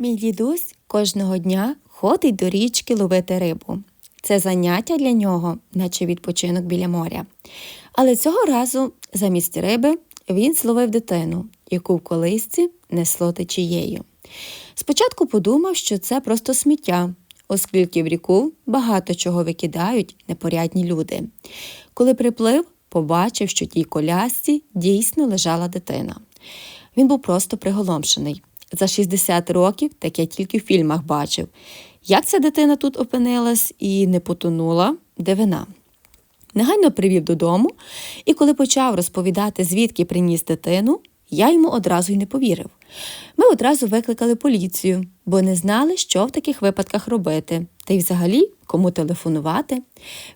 Мій дідусь кожного дня ходить до річки ловити рибу. Це заняття для нього, наче відпочинок біля моря. Але цього разу замість риби він зловив дитину, яку в колисці несло течією. Спочатку подумав, що це просто сміття, оскільки в ріку багато чого викидають непорядні люди. Коли приплив, побачив, що тій колясці дійсно лежала дитина. Він був просто приголомшений. За 60 років так я тільки в фільмах бачив. Як ця дитина тут опинилась і не потонула, де вина. Негайно привів додому, і коли почав розповідати, звідки приніс дитину, я йому одразу й не повірив. Ми одразу викликали поліцію, бо не знали, що в таких випадках робити, та й взагалі кому телефонувати.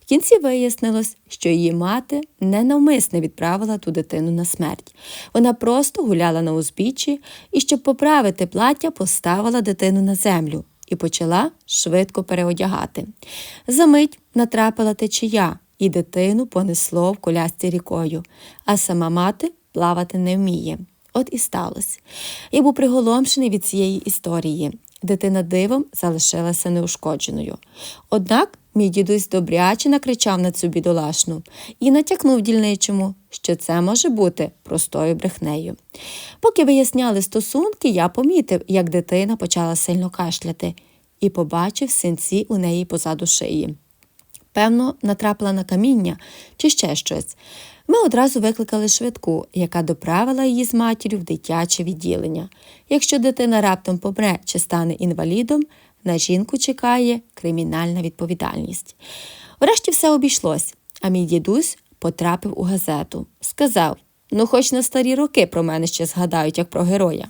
В кінці вияснилось, що її мати ненавмисне відправила ту дитину на смерть. Вона просто гуляла на узбіччі і, щоб поправити плаття, поставила дитину на землю і почала швидко переодягати. Замить натрапила течія, і дитину понесло в колясці рікою, а сама мати плавати не вміє. От і сталося. Я був приголомшений від цієї історії. Дитина дивом залишилася неушкодженою. Однак мій дідусь добряче накричав на цю бідолашну і натякнув дільничому, що це може бути простою брехнею. Поки виясняли стосунки, я помітив, як дитина почала сильно кашляти, і побачив синці у неї позаду шиї. Певно, натрапила на каміння чи ще щось. Ми одразу викликали швидку, яка доправила її з матір'ю в дитяче відділення. Якщо дитина раптом помре чи стане інвалідом, на жінку чекає кримінальна відповідальність. Врешті все обійшлось, а мій дідусь потрапив у газету. Сказав: ну, хоч на старі роки про мене ще згадають, як про героя.